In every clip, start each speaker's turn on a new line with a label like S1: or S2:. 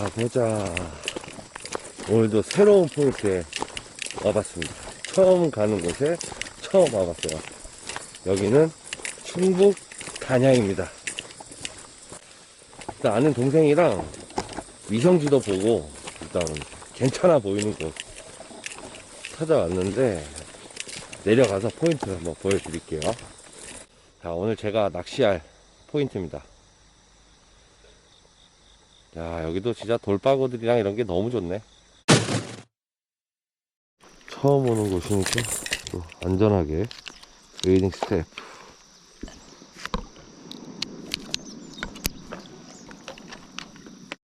S1: 가보자. 오늘도 새로운 포인트에 와봤습니다. 처음 가는 곳에 처음 와봤어요. 여기는 충북 단양입니다. 일단 아는 동생이랑 위성지도 보고 일단 괜찮아 보이는 곳 찾아왔는데 내려가서 포인트 한번 보여드릴게요. 자, 오늘 제가 낚시할 포인트입니다. 야, 여기도 진짜 돌바구들이랑 이런 게 너무 좋네. 처음 오는 곳이니까 또 안전하게 웨이딩 스텝.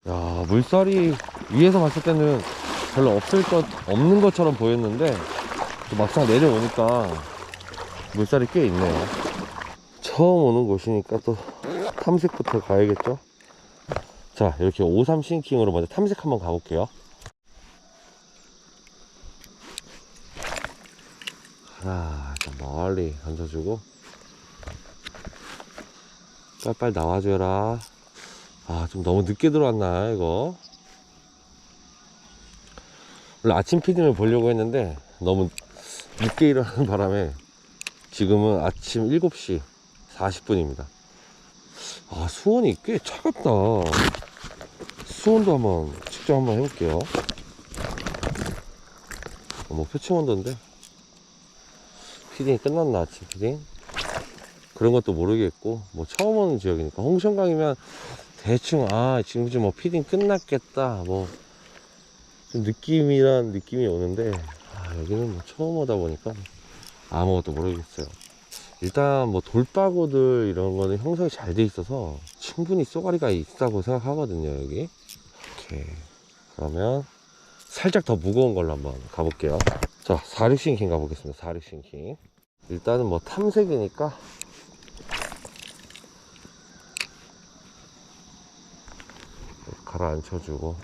S1: 야, 물살이 위에서 봤을 때는 별로 없을 것, 없는 것처럼 보였는데 또 막상 내려오니까 물살이 꽤 있네요. 처음 오는 곳이니까 또 탐색부터 가야겠죠? 자, 이렇게 53 싱킹으로 먼저 탐색 한번 가볼게요. 아, 일단 멀리 던져주고. 빨빨 나와줘라. 아, 좀 너무 늦게 들어왔나, 이거? 원래 아침 피딩을 보려고 했는데, 너무 늦게 일어나는 바람에, 지금은 아침 7시 40분입니다. 아, 수온이 꽤 차갑다. 수온도 한번 측정 한번 해볼게요. 어, 뭐 표층 온도인데. 피딩이 끝났나, 아침 피딩? 그런 것도 모르겠고, 뭐 처음 오는 지역이니까. 홍천강이면 대충, 아, 지금쯤 뭐 피딩 끝났겠다. 뭐, 좀 느낌이란 느낌이 오는데, 아, 여기는 뭐 처음 오다 보니까 아무것도 모르겠어요. 일단 뭐 돌바구들 이런 거는 형성이 잘 돼 있어서 충분히 쏘가리가 있다고 생각하거든요 여기 이렇게 그러면 살짝 더 무거운 걸로 한번 가볼게요. 자 46싱킹 가보겠습니다. 46싱킹. 일단은 뭐 탐색이니까. 가라앉혀주고.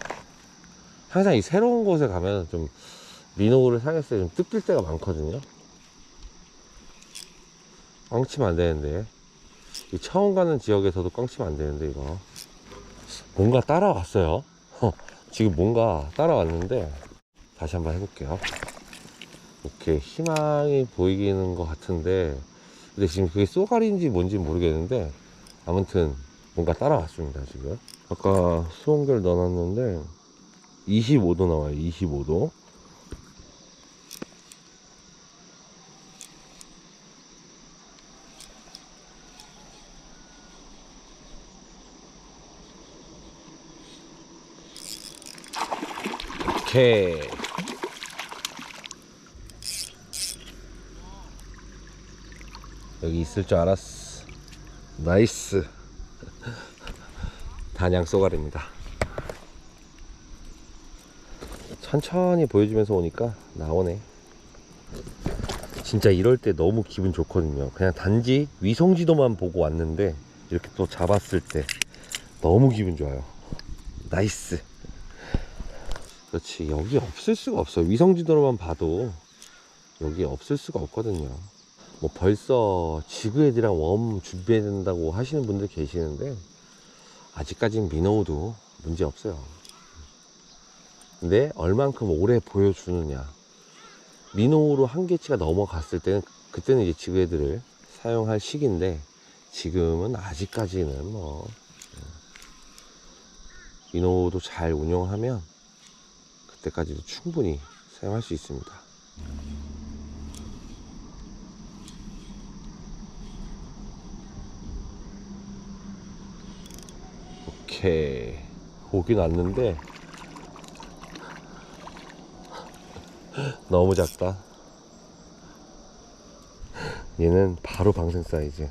S1: 항상 이 새로운 곳에 가면 좀 민호를 상했을 때 좀 뜯길 때가 많거든요. 꽝치면 안 되는데. 이 처음 가는 지역에서도 꽝치면 안 되는데 이거. 뭔가 따라왔어요 어, 지금 뭔가 따라왔는데 다시 한번 해볼게요. 이렇게 희망이 보이는 것 같은데 근데 지금 그게 쏘가리인지 뭔지 모르겠는데 아무튼 뭔가 따라왔습니다 지금. 아까 수온결 넣어놨는데 25도 나와요 25도 오케이. 여기 있을 줄 알았어. 나이스. 단양 쏘가리입니다. 천천히 보여주면서 오니까 나오네. 진짜 이럴 때 너무 기분 좋거든요. 그냥 단지 위성지도만 보고 왔는데 이렇게 또 잡았을 때 너무 기분 좋아요. 나이스. 그렇지. 여기 없을 수가 없어 위성지도로만 봐도 여기 없을 수가 없거든요. 뭐 벌써 지그헤드랑 웜 준비해야 된다고 하시는 분들 계시는데 아직까진 미노우도 문제 없어요. 근데 얼만큼 오래 보여주느냐. 미노우로 한계치가 넘어갔을 때는 그때는 이제 지그헤드를 사용할 시기인데 지금은 아직까지는 뭐 미노우도 잘 운영하면 그 때까지도 충분히 사용할 수 있습니다. 오케이. 오긴 왔는데 너무 작다. 얘는 바로 방생 사이즈.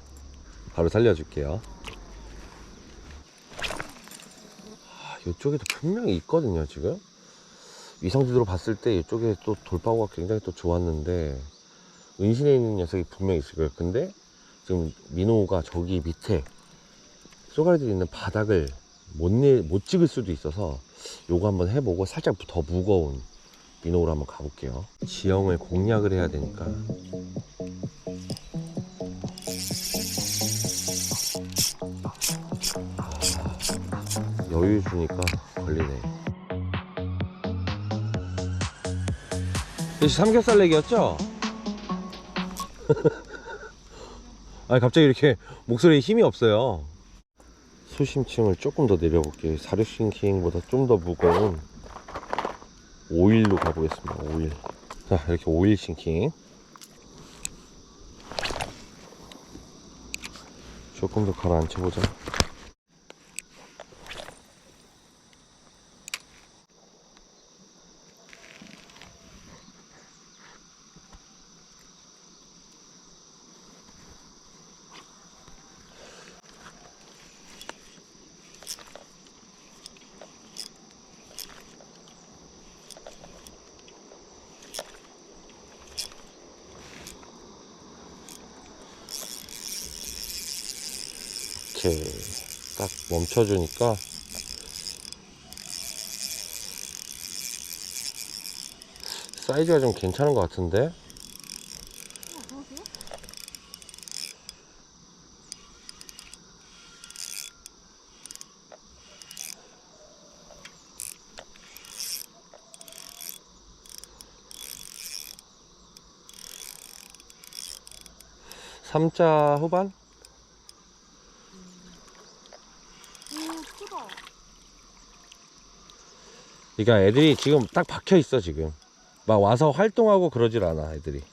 S1: 바로 살려줄게요. 아, 이쪽에도 분명히 있거든요, 지금. 위성지도로 봤을 때 이쪽에 또 돌파구가 굉장히 또 좋았는데 은신에 있는 녀석이 분명히 있을 거예요. 근데 지금 민호가 저기 밑에 쏘가리들이 있는 바닥을 못, 내, 못 찍을 수도 있어서 요거 한번 해보고 살짝 더 무거운 민호로 한번 가볼게요. 지형을 공략을 해야 되니까. 아, 여유 주니까 걸리네. 삼겹살 내기였죠? 아니 갑자기 이렇게 목소리에 힘이 없어요. 수심층을 조금 더 내려볼게요. 사륙싱킹보다 좀 더 무거운 오일로 가보겠습니다. 오일. 자 이렇게 오일 싱킹. 조금 더 가라앉혀보자. 이렇게 딱 멈춰주니까 사이즈가 좀 괜찮은 것 같은데 삼자 후반?
S2: 오 크다.
S1: 그러니까 애들이 지금 딱 박혀 있어 지금 막 와서 활동하고 그러질 않아 애들이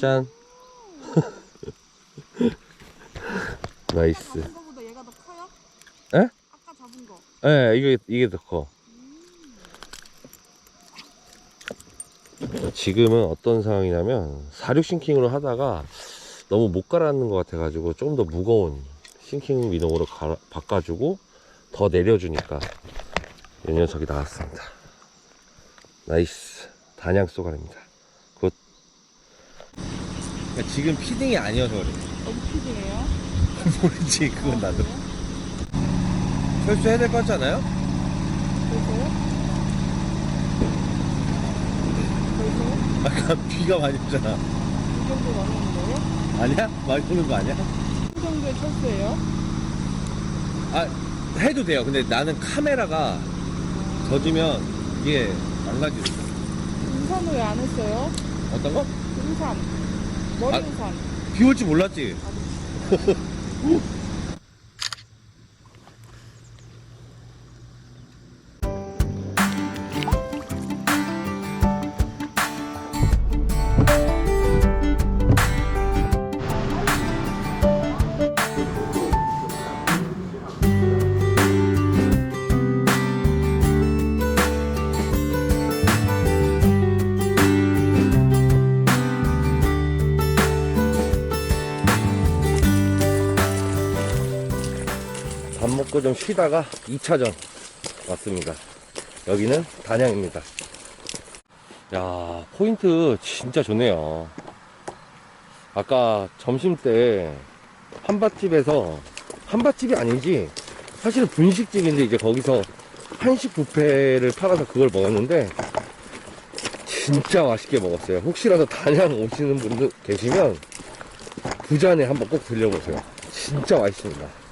S1: 짠 나이스
S2: 아까 잡은 거보다 얘가 더 커요?
S1: 에?
S2: 아까 잡은 거.
S1: 예 이게 이게 더커 지금은 어떤 상황이냐면 사륙 싱킹으로 하다가 너무 못 갈아앉는 것 같아가지고 조금 더 무거운 싱킹 미동으로 갈아- 바꿔주고 더 내려주니까 이 녀석이 나왔습니다 나이스 단양 쏘가리입니다 굿 그러니까 지금 피딩이 아니어서 그래
S2: 어디 피딩이에요?
S1: 모르지 그건 나도
S2: 아,
S1: 철수해야 될 것 같지 않아요?
S2: 그래서요?
S1: 아까 비가 많이 오잖아
S2: 이 정도 나오는 거예요?
S1: 아니야? 많이 오는 거 아니야?
S2: 이 정도의 철수예요?
S1: 아 해도 돼요 근데 나는 카메라가 젖으면 이게 망가지죠
S2: 등산을 왜 안 했어요?
S1: 어떤 거?
S2: 등산. 머리
S1: 아.
S2: 등산.
S1: 비 올지 몰랐지 먹고 좀 쉬다가 2차전 왔습니다. 여기는 단양입니다. 야 포인트 진짜 좋네요. 아까 점심 때 한밭집에서 한밭집이 아니지. 사실은 분식집인데 이제 거기서 한식 뷔페를 팔아서 그걸 먹었는데 진짜 맛있게 먹었어요. 혹시라도 단양 오시는 분들 계시면 부산에 한번 꼭 들려보세요. 진짜 맛있습니다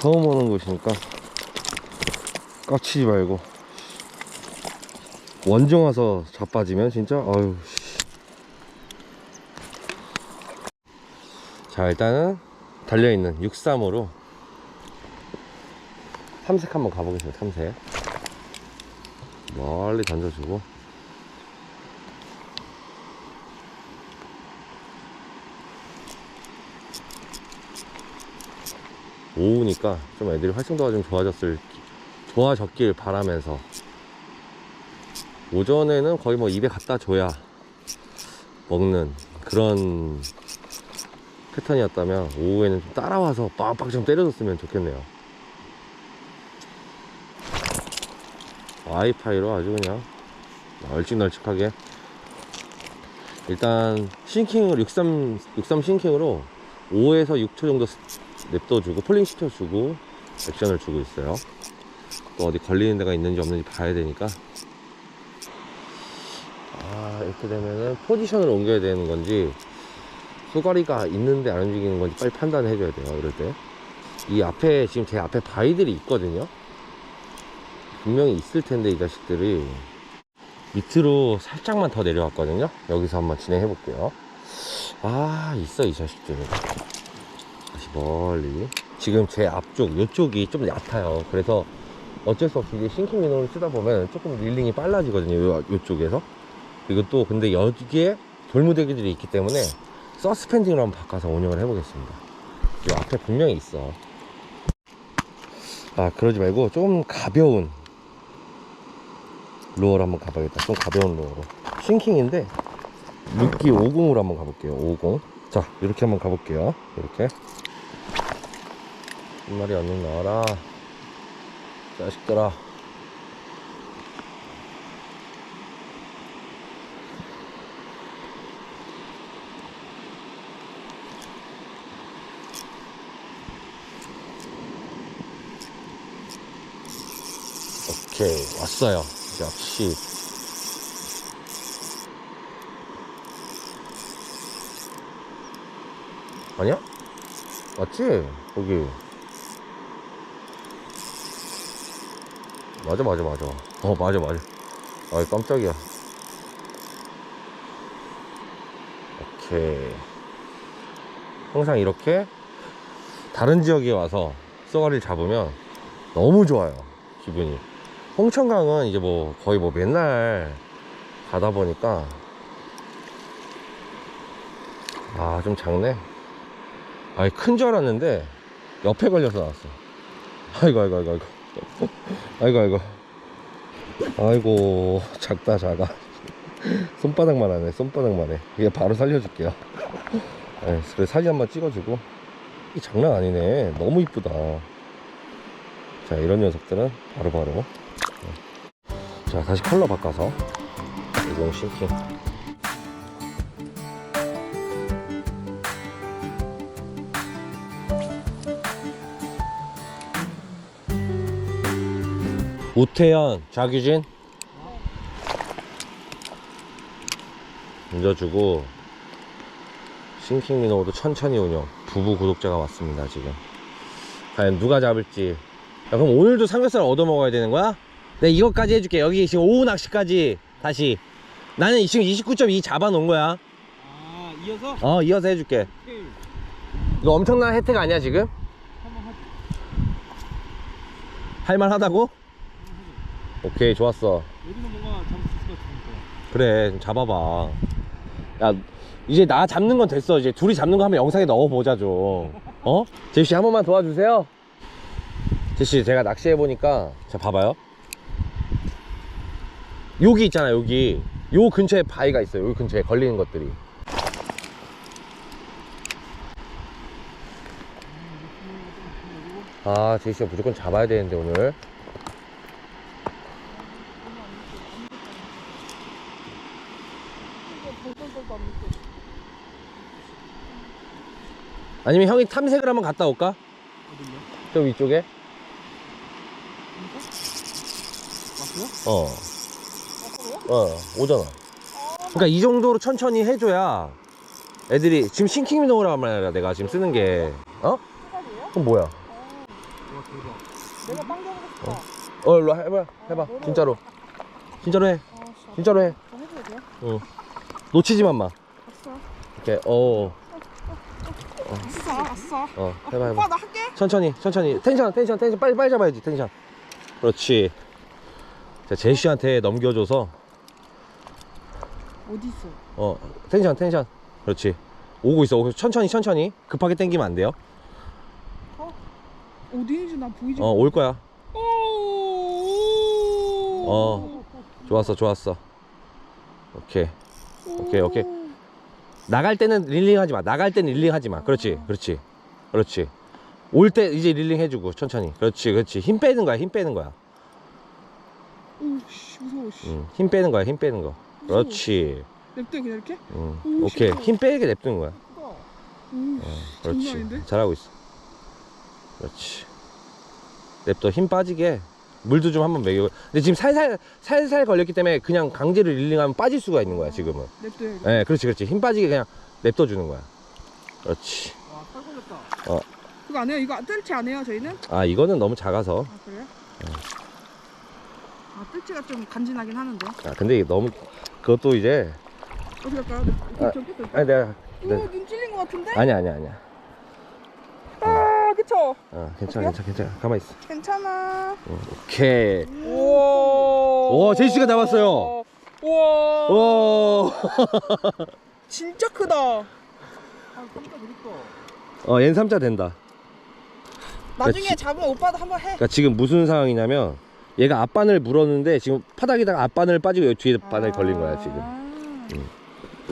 S1: 처음 오는 곳이니까 깝치지 말고 원정 와서 자빠지면 진짜 아유 씨. 자 일단은 달려있는 63으로 탐색 한번 가보겠습니다 탐색 멀리 던져주고 오후니까 좀 애들이 활성도가 좀 좋아졌을 좋아졌길 바라면서. 오전에는 거의 뭐 입에 갖다 줘야 먹는 그런 패턴이었다면 오후에는 좀 따라와서 빡빡 좀 때려줬으면 좋겠네요. 와이파이로 아주 그냥 널찍널찍하게. 일단 싱킹을 63, 63 싱킹으로 5에서 6초 정도 냅둬주고 폴링 시켜주고 액션을 주고 있어요. 또 어디 걸리는 데가 있는지 없는지 봐야 되니까. 아 이렇게 되면은 포지션을 옮겨야 되는 건지 쏘가리가 있는데 안 움직이는 건지 빨리 판단해 줘야 돼요 이럴 때. 이 앞에 지금 제 앞에 바위들이 있거든요. 분명히 있을 텐데 이 자식들이. 밑으로 살짝만 더 내려왔거든요. 여기서 한번 진행해 볼게요. 아 있어 이 자식들은 다시 멀리. 지금 제 앞쪽 요쪽이 좀 얕아요. 그래서 어쩔 수 없이 이제 싱킹 민호를 쓰다 보면 조금 릴링이 빨라지거든요 요, 요쪽에서. 그리고 또 근데 여기에 돌무대기들이 있기 때문에 서스펜딩으로 한번 바꿔서 운영을 해보겠습니다. 요 앞에 분명히 있어. 아 그러지 말고 좀 가벼운 루어로 한번 가봐야겠다. 좀 가벼운 루어로. 싱킹인데 6기 50으로 한번 가볼게요 50자 이렇게 한번 가볼게요 이렇게 한 마리 얼른 나와라. 자식들아. 오케이 왔어요. 역시. 아니야? 맞지? 거기 맞아 맞아 맞아. 어 맞아 맞아. 아 깜짝이야. 오케이. 항상 이렇게 다른 지역에 와서 쏘가리를 잡으면 너무 좋아요 기분이. 홍천강은 이제 뭐 거의 뭐 맨날 가다 보니까 아 좀 작네. 아니 큰줄 알았는데 옆에 걸려서 나왔어. 아이고 아이고 아이고 아이고 아이고 아이고. 아이고 작다 작아. 손바닥만 하네 손바닥만 해. 이게 바로 살려줄게요. 네, 그래 사진 한번 찍어주고. 이 장난 아니네. 너무 이쁘다. 자 이런 녀석들은 바로바로. 네. 자 다시 컬러 바꿔서. 이건 싱킹 우태현 자규진. 얹어주고 싱킹 민호도 천천히 운영. 부부 구독자가 왔습니다 지금. 과연 누가 잡을지. 야, 그럼 오늘도 삼겹살 얻어 먹어야 되는 거야? 네 이것까지 해줄게. 여기 지금 오후 낚시까지. 다시. 나는 지금 29.2 잡아놓은 거야.
S3: 아 이어서?
S1: 어 이어서 해줄게.
S3: 오케이
S1: 이거 엄청난 혜택 아니야 지금? 할만하다고? 오케이 좋았어.
S3: 여기서 뭔가 잡을 수 있을 것 같으니까.
S1: 그래 좀 잡아봐. 야 이제 나 잡는 건 됐어. 이제 둘이 잡는 거 한번 영상에 넣어보자 좀. 어? 제시 한 번만 도와주세요. 제시 제가 낚시해보니까 자 봐봐요. 여기 있잖아 여기. 요 근처에 바위가 있어요. 여기 근처에 걸리는 것들이. 아 제시가 무조건 잡아야 되는데 오늘 아니면 형이 탐색을 한번 갔다 올까?
S3: 어딜요?
S1: 저 위쪽에
S3: 왔어요?
S1: 어. 어, 오잖아. 그러니까 이 정도로 천천히 해줘야 애들이 지금 싱킹 민호라고 말이야 내가 지금 쓰는 게 어? 그럼 뭐야?
S3: 와 대박
S2: 내가 빵 잡고 싶다.
S1: 어 일로 와, 해봐 해봐 진짜로 진짜로 해
S2: 아, 씨.
S1: 진짜로 해
S2: 저 해줘도 돼요?
S1: 응. 놓치지만 마
S2: 아싸.
S1: 이렇게 어,
S2: 아싸, 아싸.
S1: 어 해봐 해봐
S2: 오빠 나 할게.
S1: 천천히 천천히 텐션 텐션 텐션 빨리 빨리 잡아야지 텐션 그렇지 자 제시한테 넘겨줘서
S2: 어디 있어?
S1: 어 텐션 텐션 그렇지 오고 있어 오고 있어. 천천히 천천히 급하게 당기면 안 돼요
S2: 어디 있는지 나 보이지?
S1: 어 올 거야
S2: 오.
S1: 어. 좋았어 좋았어 오케이 오케이, 오케이. 나갈 때는 릴링 하지 마 나갈 때는 릴링 하지 마 그렇지 그렇지 그렇지. 올 때 이제 릴링 해주고 천천히. 그렇지 그렇지. 힘 빼는 거야 힘 빼는 거야.
S2: 오, 씨, 무서워. 씨.
S1: 음, 힘 빼는 거야 힘 빼는 거. 그렇지.
S2: 냅둬 그냥 이렇게?
S1: 음,
S2: 오,
S1: 오케이. 힘 빼게 냅두는 거야.
S2: 오,
S1: 어, 그렇지.
S2: 아닌데?
S1: 잘하고 있어. 그렇지. 냅둬 힘 빠지게. 물도 좀 한번 먹여 근데 지금 살살 살살 걸렸기 때문에 그냥 강제로 릴링하면 빠질 수가 있는 거야 지금은.
S2: 냅둬요.
S1: 예 네, 그렇지 그렇지. 힘 빠지게 그냥 냅둬 주는 거야. 그렇지
S3: 걸렸다
S2: 그거 안 해요? 이거 뜰치 안 해요? 저희는?
S1: 아 이거는 너무 작아서
S2: 아 그래요? 아 뜰채가 좀 간지나긴 하는데.
S1: 아 근데 이게 너무 그것도 이제
S2: 어디 갈까요?
S1: 아,
S2: 저기 저기.
S1: 아니 내가
S2: 오,
S1: 네.
S2: 눈 찔린 것 같은데?
S1: 아니야 아니야 아니야
S2: 아, 그쵸?
S1: 어 괜찮아 괜찮아 괜찮아 가만 있어
S2: 괜찮아.
S1: 오케이
S2: 우와.
S1: 오, 제이씨가 나왔어요.
S2: 우와.
S1: 오
S2: 진짜 크다.
S3: 아 깜짝 놀랐다
S1: 어, 얜 3자 된다
S2: 나중에
S1: 지-
S2: 잡으면 오빠도 한번 해.
S1: 그러니까 지금 무슨 상황이냐면 얘가 앞바늘 물었는데 지금 파닥에다가 앞바늘 빠지고 여기 뒤에 바늘 걸린 거야 지금 응.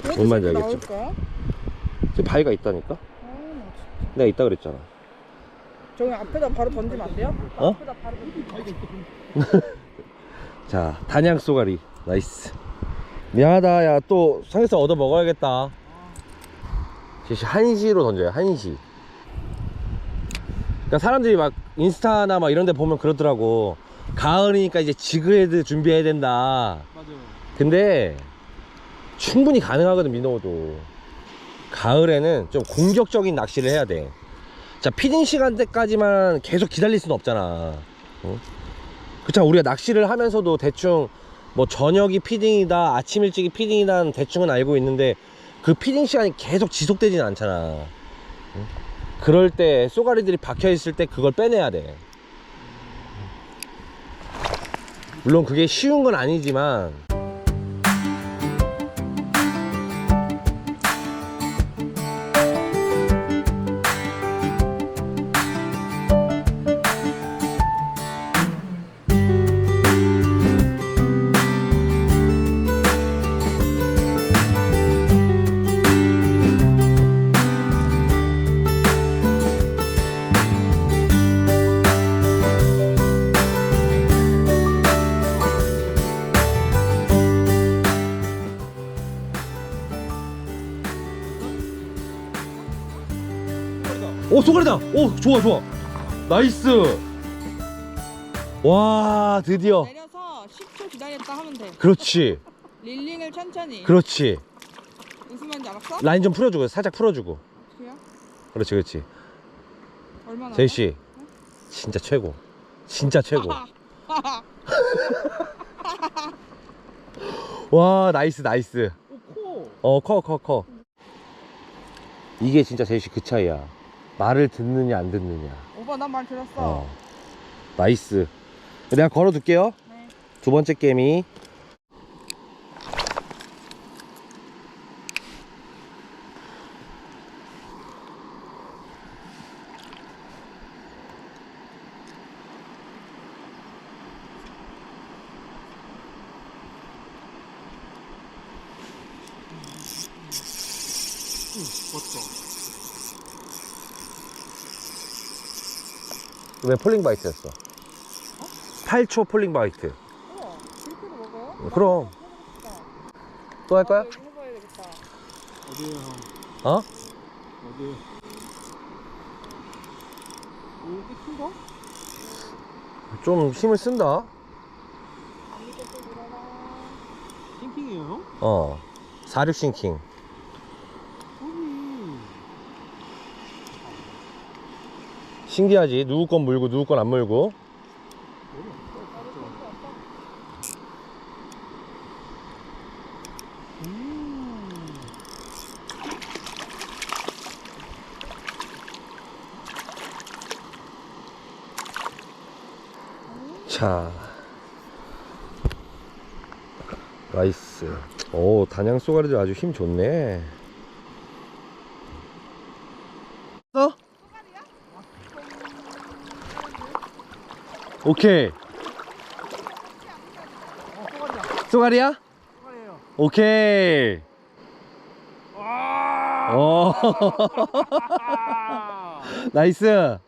S2: 그래도
S1: 뭔 말인지?
S2: 나올까?
S1: 지금 바위가 있다니까
S2: 아, 나 진짜.
S1: 내가 있다 그랬잖아
S2: 저기 앞에다 바로 던지면 안 돼요?
S1: 어?
S2: 앞에다 바로
S1: 자 단양 쏘가리 나이스 미안하다 야또 삼겹살 얻어 먹어야겠다 한시로 던져요 한시 그러니까 사람들이 막 인스타나 막 이런 데 보면 그러더라고 가을이니까 이제 지그헤드 준비해야 된다
S3: 맞아요
S1: 근데 충분히 가능하거든 민호도 가을에는 좀 공격적인 낚시를 해야 돼. 자 피딩 시간대까지만 계속 기다릴 수는 없잖아. 어? 그렇잖아 우리가 낚시를 하면서도 대충 뭐 저녁이 피딩이다 아침 일찍이 피딩이다 대충은 알고 있는데 그 피딩 시간이 계속 지속되지는 않잖아. 어? 그럴 때 쏘가리들이 박혀 있을 때 그걸 빼내야 돼. 물론 그게 쉬운 건 아니지만 오 쏘가리다 오 좋아 좋아. 나이스. 와 드디어.
S2: 내려서 10초 기다렸다 하면 돼.
S1: 그렇지.
S2: 릴링을 천천히.
S1: 그렇지.
S2: 무슨 말인지 알았어?
S1: 라인 좀 풀어주고 살짝 풀어주고.
S2: 어떻게요?
S1: 그렇지 그렇지.
S2: 얼마나?
S1: 제이씨. 진짜 최고. 진짜 최고. 와 나이스 나이스.
S3: 오코
S1: 어커 커 커. 이게 진짜 제이씨 그 차이야 말을 듣느냐 안 듣느냐.
S2: 오빠 난 말 들었어.
S1: 어. 나이스. 내가 걸어둘게요.
S2: 네.
S1: 두 번째 게임이.
S3: 응 멋져
S1: 왜 폴링 바이트였어 8초 폴링 바이트
S2: 우와, 먹어요?
S1: 그럼 또 할 거야?
S2: 나도 이거 해봐야 되겠다.
S3: 어디에요 형
S1: 어?
S3: 어디에요 큰가?
S1: 좀 힘을 쓴다
S2: 이거 또 물어라.
S3: 싱킹이에요 형?
S1: 어 46 싱킹
S3: 아니
S1: 신기하지. 누구 건 물고 누구 건 안 물고. 자. 나이스. 오 단양 쏘가리들 아주 힘 좋네 어? 오케이.
S3: 어 쏘가리야?
S1: 오케이. 와오 나이스.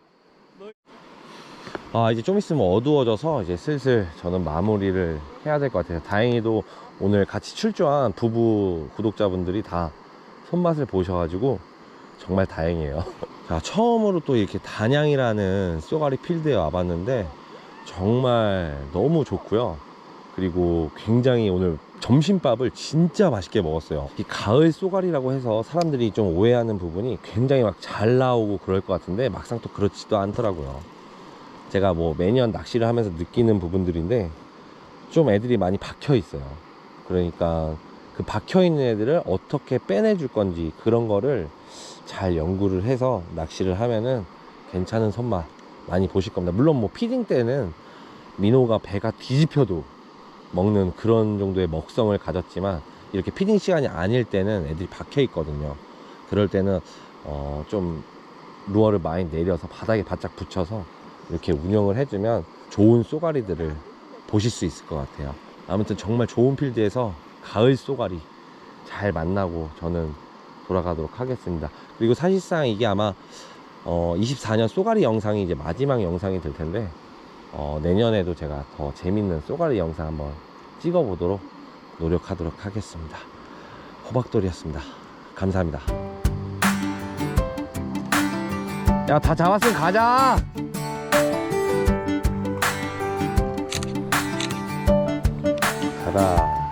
S1: 아 이제 좀 있으면 어두워져서 이제 슬슬 저는 마무리를 해야 될 것 같아요. 다행히도 오늘 같이 출조한 부부 구독자분들이 다 손맛을 보셔가지고 정말 다행이에요. 자 처음으로 또 이렇게 단양이라는 쏘가리 필드에 와봤는데 정말 너무 좋고요 그리고 굉장히 오늘 점심밥을 진짜 맛있게 먹었어요. 이 가을 쏘가리라고 해서 사람들이 좀 오해하는 부분이 굉장히 막 잘 나오고 그럴 것 같은데 막상 또 그렇지도 않더라고요. 제가 뭐 매년 낚시를 하면서 느끼는 부분들인데 좀 애들이 많이 박혀 있어요. 그러니까 그 박혀 있는 애들을 어떻게 빼내줄 건지 그런 거를 잘 연구를 해서 낚시를 하면은 괜찮은 손맛 많이 보실 겁니다. 물론 뭐 피딩 때는 민호가 배가 뒤집혀도 먹는 그런 정도의 먹성을 가졌지만 이렇게 피딩 시간이 아닐 때는 애들이 박혀 있거든요. 그럴 때는 어 좀 루어를 많이 내려서 바닥에 바짝 붙여서 이렇게 운영을 해주면 좋은 쏘가리들을 보실 수 있을 것 같아요. 아무튼 정말 좋은 필드에서 가을 쏘가리 잘 만나고 저는 돌아가도록 하겠습니다. 그리고 사실상 이게 아마 어 24년 쏘가리 영상이 이제 마지막 영상이 될 텐데 어 내년에도 제가 더 재밌는 쏘가리 영상 한번 찍어보도록 노력하도록 하겠습니다. 호박돌이었습니다. 감사합니다. 야, 다 잡았으면 가자! 가다.